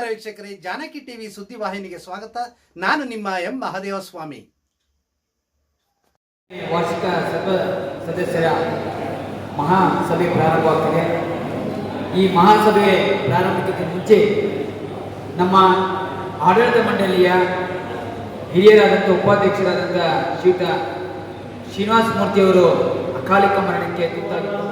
ನಮಸ್ಕಾರ ವೀಕ್ಷಕರೇ, ಜಾನಕಿ ಟಿವಿ ಸುದ್ದಿವಾಹಿನಿಗೆ ಸ್ವಾಗತ. ನಾನು ನಿಮ್ಮ ಎಂ ಮಹಾದೇವ ಸ್ವಾಮಿ ವಾರ್ಷಿಕ ಸರ್ವ ಸದಸ್ಯರ ಮಹಾಸಭೆ ಪ್ರಾರಂಭವಾಗ್ತಿದೆ. ಈ ಮಹಾಸಭೆ ಪ್ರಾರಂಭಕ್ಕೆ ಮುಂಚೆ ನಮ್ಮ ಆಡಳಿತ ಮಂಡಳಿಯ ಹಿರಿಯರಾದಂಥ ಉಪಾಧ್ಯಕ್ಷರಾದಂಥ ಶ್ರೀಯುತ ಶ್ರೀನಿವಾಸ ಮೂರ್ತಿಯವರು ಅಕಾಲಿಕ ಮರಣಕ್ಕೆ ತುತ್ತಾಗಿದ್ದರು.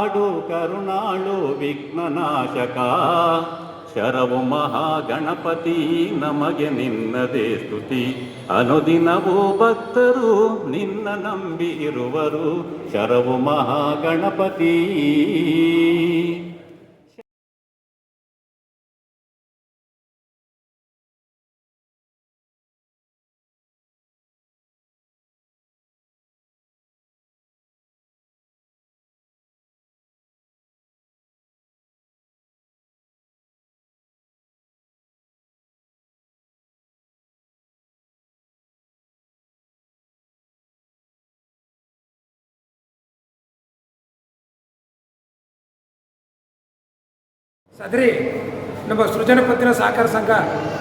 ಕಾಪಾಡು ಕರುಣಾಳು ವಿಘ್ನನಾಶಕ. ಶರವು ಮಹಾಗಣಪತಿ, ನಮಗೆ ನಿನ್ನದೇ ಸ್ತುತಿ. ಅನುದಿನವೂ ಭಕ್ತರು ನಿನ್ನ ನಂಬಿ ಇರುವರು. ಶರವು ಮಹಾಗಣಪತಿ. ಸದರಿ, ನಮ್ಮ ಸೃಜನ ಪತ್ತಿನ ಸಹಕಾರ ಸಂಘ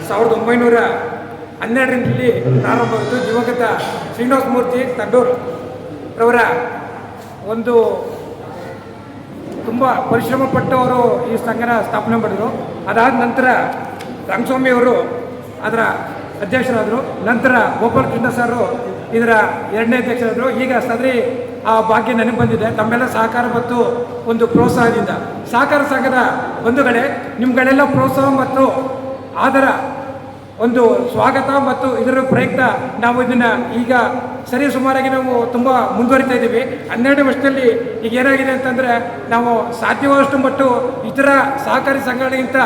ಸಾವಿರದ ಒಂಬೈನೂರ ಹನ್ನೆರಡರಲ್ಲಿ ಪ್ರಾರಂಭವಾಯಿತು ದಿವಂಗತ ಶ್ರೀನಿವಾಸ ಮೂರ್ತಿ ತಂಡೂರು. ರವರ ಒಂದು ತುಂಬ ಪರಿಶ್ರಮ ಪಟ್ಟವರು ಈ ಸಂಘನ ಸ್ಥಾಪನೆ ಮಾಡಿದರು. ಅದಾದ ನಂತರ ರಂಗಸ್ವಾಮಿಯವರು ಅದರ ಅಧ್ಯಕ್ಷರಾದರು. ನಂತರ ಗೋಪಾಲಕೃಷ್ಣ ಸರ್ ಇದರ ಎರಡನೇ ಅಧ್ಯಕ್ಷರಾದರು. ಈಗ ಸದರಿ ಆ ಭಾಗ್ಯ ನನಗೆ ಬಂದಿದೆ. ತಮ್ಮೆಲ್ಲ ಸಹಕಾರ ಮತ್ತು ಒಂದು ಪ್ರೋತ್ಸಾಹದಿಂದ. ಸಹಕಾರ ಸಂಘದ ಬಂಧುಗಳೇ, ನಿಮ್ಗಳೆಲ್ಲ ಪ್ರೋತ್ಸಾಹ ಮತ್ತು ಆದರ, ಒಂದು ಸ್ವಾಗತ ಮತ್ತು ಇದರ ಪ್ರಯತ್ನ ನಾವು ಇದನ್ನು ಈಗ ಸರಿ ಸುಮಾರಾಗಿ ನಾವು ತುಂಬ ಮುಂದುವರಿತಾ ಇದ್ದೀವಿ. ಹನ್ನೆರಡು ವರ್ಷದಲ್ಲಿ ಈಗ ಏನಾಗಿದೆ ಅಂತಂದರೆ, ನಾವು ಸಾಧ್ಯವಾದಷ್ಟು ಮಟ್ಟು ಇತರ ಸಹಕಾರಿ ಸಂಘಗಳಿಗಿಂತ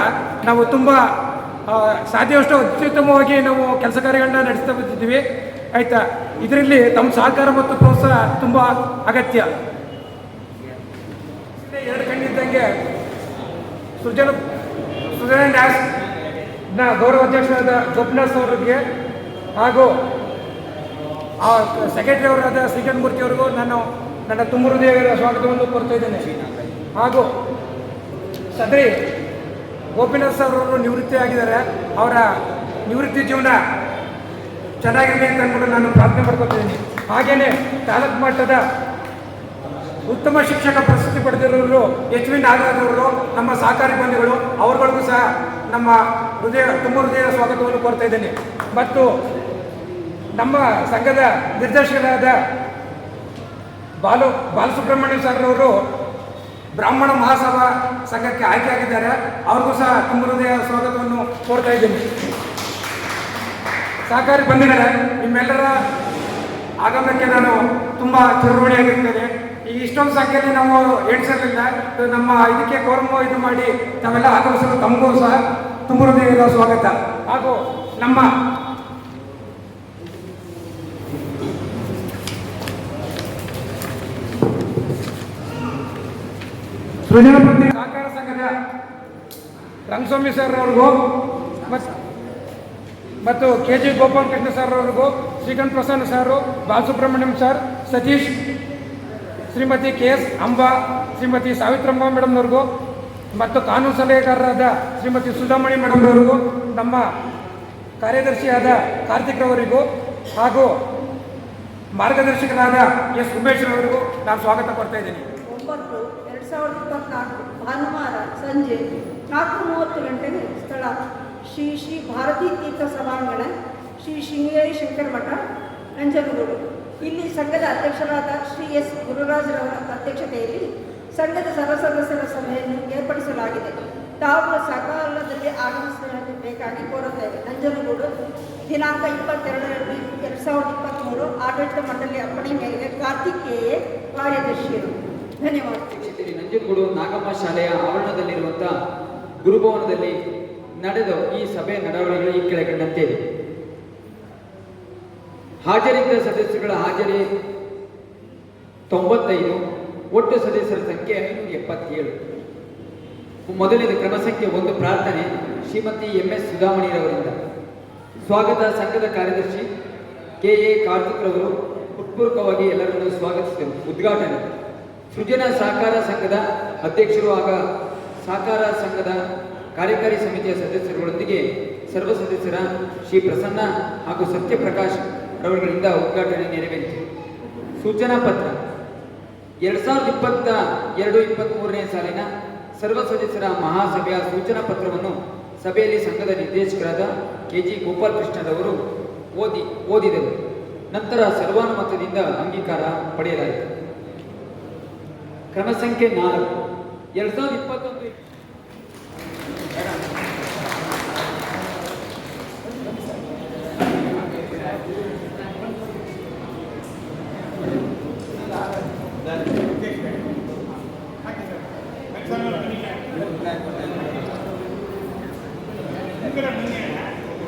ನಾವು ತುಂಬ ಸಾಧ್ಯವಷ್ಟು ಅತ್ಯುತ್ತಮವಾಗಿ ನಾವು ಕೆಲಸ ಕಾರ್ಯಗಳನ್ನ ನಡೆಸ್ತಾ ಬಂದಿದ್ದೀವಿ. ಆಯಿತಾ? ಇದರಲ್ಲಿ ತಮ್ಮ ಸಹಕಾರ ಮತ್ತು ಪ್ರೋತ್ಸಾಹ ತುಂಬ ಅಗತ್ಯ. ಎರಡು ಕಣ್ಣಿದ್ದಂಗೆ ಸೃಜನ ಸೃಜನ ಡ್ಯಾಸ್ನ ಗೌರವ ಅಧ್ಯಕ್ಷರಾದ ಗೋಪಿನಾಥ್ ಅವರಿಗೆ ಹಾಗೂ ಆ ಸೆಕ್ರೆಟರಿ ಅವರಾದ ಶ್ರೀಕಾಂತ್ ಮೂರ್ತಿ ಅವರಿಗೂ ನಾನು ನನ್ನ ತುಂಬ ಹೃದಯದ ಸ್ವಾಗತವನ್ನು ಕೊಡ್ತಾ ಇದ್ದೇನೆ. ಹಾಗೂ ಸದ್ರಿ ಗೋಪಿನಾಥ್ ಸರ್ ಅವರು ನಿವೃತ್ತಿ ಆಗಿದ್ದಾರೆ ಅವರ ನಿವೃತ್ತಿ ಜೀವನ ಚೆನ್ನಾಗಿರಲಿ ಅಂತ ಅಂದ್ಬಿಟ್ಟು ನಾನು ಪ್ರಾರ್ಥನೆ ಮಾಡ್ಕೊತೀನಿ. ಹಾಗೆಯೇ ತಾಲೂಕು ಮಟ್ಟದ ಉತ್ತಮ ಶಿಕ್ಷಕ ಪ್ರಶಸ್ತಿ ಪಡೆದಿರೋರು ಎಚ್ ವಿ ನಾಗರಾಜವರು ನಮ್ಮ ಸಹಕಾರಿ ಬಂಧುಗಳು, ಅವರುಗಳಿಗೂ ಸಹ ನಮ್ಮ ಹೃದಯ, ತುಂಬ ಹೃದಯದ ಸ್ವಾಗತವನ್ನು ಕೋರ್ತಾ ಇದ್ದೇನೆ. ಮತ್ತು ನಮ್ಮ ಸಂಘದ ನಿರ್ದೇಶಕರಾದ ಬಾಲು, ಬಾಲಸುಬ್ರಹ್ಮಣ್ಯ ಸರ್ ಅವರು ಬ್ರಾಹ್ಮಣ ಮಹಾಸಭಾ ಸಂಘಕ್ಕೆ ಆಯ್ಕೆಯಾಗಿದ್ದಾರೆ ಅವ್ರಿಗೂ ಸಹ ತುಂಬ ಹೃದಯ ಸ್ವಾಗತವನ್ನು ಕೋರ್ತಾ ಇದ್ದೀನಿ. ಸಹಕಾರಿ ಬಂಧುಗಳೇ ನಿಮ್ಮೆಲ್ಲರ ಆಗಮನಕ್ಕೆ ನಾನು ತುಂಬ ಚಿರಋಣಿಯಾಗಿರ್ತೇನೆ ಈ ಇಷ್ಟೊಂದು ಸಂಖ್ಯೆಯಲ್ಲಿ ನಾವು ಎಣಿಸಿರಲಿಲ್ಲ ನಮ್ಮ ಇದಕ್ಕೆ ಕೋರ್ಮು ಇದು ಮಾಡಿ ತಾವೆಲ್ಲ ಆಗಮಿಸಲು ತಮಗೂ ಸಹ ತುಂಬ ಸ್ವಾಗತ. ಹಾಗೂ ನಮ್ಮ ಸಹಕಾರ ಸಂಘದ ರಂಗಸ್ವಾಮಿ ಸರ್ ಅವ್ರಿಗೂ ಮತ್ತು ಕೆ ಜಿ ಗೋಪಾಲಕೃಷ್ಣ ಸರ್ ಅವರಿಗೂ Srikanth Prasanna sir Balasubrahmanyam sir Satish, Shrimati K S Amba, Shrimati Savitramma ಮೇಡಮ್ನವ್ರಿಗೂ, ಮತ್ತು ಕಾನೂನು ಸಲಹೆಗಾರರಾದ ಶ್ರೀಮತಿ ಸುಧಾಮಣಿ ಮೇಡಮ್ನವ್ರಿಗೂ, ನಮ್ಮ ಕಾರ್ಯದರ್ಶಿಯಾದ ಕಾರ್ತಿಕ್ ರವರಿಗೂ, ಹಾಗೂ ಮಾರ್ಗದರ್ಶಕರಾದ ಎಸ್ ಉಮೇಶ್ ರವರಿಗೂ ನಾನು ಸ್ವಾಗತ ಕೊಡ್ತಾ ಇದ್ದೀನಿ. ಒಂಬತ್ತು, ಎರಡು ಸಾವಿರದ ಇಪ್ಪತ್ನಾಲ್ಕು ಭಾನುವಾರ ಸಂಜೆ ನಾಲ್ಕು ಮೂವತ್ತು ಗಂಟೆಗೆ ಸ್ಥಳ ಶ್ರೀ ಶ್ರೀ ಭಾರತೀ ತೀರ್ಥ ಸಭಾಂಗಣ, ಶ್ರೀ ಶೃಂಗೇರಿ ಶಂಕರ ಮಠ ನಂಜನಗೂಡು ಇಲ್ಲಿ ಸಂಘದ ಅಧ್ಯಕ್ಷರಾದ ಶ್ರೀ ಎಸ್ ಗುರುರಾಜ್ರವರ ಅಧ್ಯಕ್ಷತೆಯಲ್ಲಿ ಸಂಘದ ಸರ್ವ ಸದಸ್ಯರ ಸಭೆಯನ್ನು ಏರ್ಪಡಿಸಲಾಗಿದೆ. ತಾವು ಸಕಾಲದಲ್ಲಿ ಆಗಮಿಸಬೇಕಾಗಿ ಕೋರುತ್ತೇವೆ. ನಂಜನಗೂಡು ದಿನಾಂಕ ಇಪ್ಪತ್ತೆರಡರಲ್ಲಿ ಎರಡು ಸಾವಿರದ ಇಪ್ಪತ್ತ್ಮೂರು ಆಡಳಿತ ಮಂಡಳಿ ಅರ್ಪಣೆ ಮೇಲೆ ಕಾರ್ತಿಕೇಯ ಕಾರ್ಯದರ್ಶಿಯರು. ಧನ್ಯವಾದ ನಂಜನಗೂಡು ನಾಗಮ್ಮ ಶಾಲೆಯ ಆವರಣದಲ್ಲಿರುವಂತಹ ಗುರುಭವನದಲ್ಲಿ ನಡೆದ ಈ ಸಭೆ ನಡವಳಿಗಳು ಈ ಕೆಳಗಂಡಂತೆ ಇದೆ. ಹಾಜರಿದ್ದ ಸದಸ್ಯರುಗಳ ಹಾಜರಿ ತೊಂಬತ್ತೈದು, ಒಟ್ಟು ಸದಸ್ಯರ ಸಂಖ್ಯೆ ಎಪ್ಪತ್ತೇಳು. ಮೊದಲಿನ ಕ್ರಮ ಸಂಖ್ಯೆ ಒಂದು ಪ್ರಾರ್ಥನೆ, ಶ್ರೀಮತಿ ಎಂ ಎಸ್ ಸುಧಾಮಣಿರವರಿಂದ. ಸ್ವಾಗತ ಸಂಘದ ಕಾರ್ಯದರ್ಶಿ ಕೆ ಎ ಕಾರ್ತಿಕ್ರವರು ಹೃತ್ಪೂರ್ವಕವಾಗಿ ಎಲ್ಲರನ್ನೂ ಸ್ವಾಗತಿಸಿದರು. ಉದ್ಘಾಟನೆ. ಸೃಜನ ಸಹಕಾರ ಸಂಘದ ಅಧ್ಯಕ್ಷರು ಆಗ ಸಹಕಾರ ಸಂಘದ ಕಾರ್ಯಕಾರಿ ಸಮಿತಿಯ ಸದಸ್ಯರುಗಳೊಂದಿಗೆ ಸರ್ವ ಸದಸ್ಯರ ಶ್ರೀ ಪ್ರಸನ್ನ ಹಾಗೂ ಸತ್ಯಪ್ರಕಾಶ್ ರವರುಗಳಿಂದ ಉದ್ಘಾಟನೆ ನೆರವೇರಿತು. ಸೂಚನಾ ಪತ್ರ. ಎರಡ್ ಸಾವಿರದ ಇಪ್ಪತ್ತ ಎರಡು ಇಪ್ಪತ್ತ್ ಮೂರನೇ ಸಾಲಿನ ಸರ್ವ ಸದಸ್ಯರ ಮಹಾಸಭೆಯ ಸೂಚನಾ ಪತ್ರವನ್ನು ಸಭೆಯಲ್ಲಿ ಸಂಘದ ನಿರ್ದೇಶಕರಾದ ಕೆ ಜಿ ಗೋಪಾಲಕೃಷ್ಣರವರು ಓದಿ, ಓದಿದರು. ನಂತರ ಸರ್ವಾನುಮತದಿಂದ ಅಂಗೀಕಾರ ಪಡೆಯಲಾಯಿತು. ಕ್ರಮ ಸಂಖ್ಯೆ ನಾಲ್ಕು. ಎರಡ್ ಸಾವಿರದ ಇಪ್ಪತ್ತೊಂದು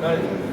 Right.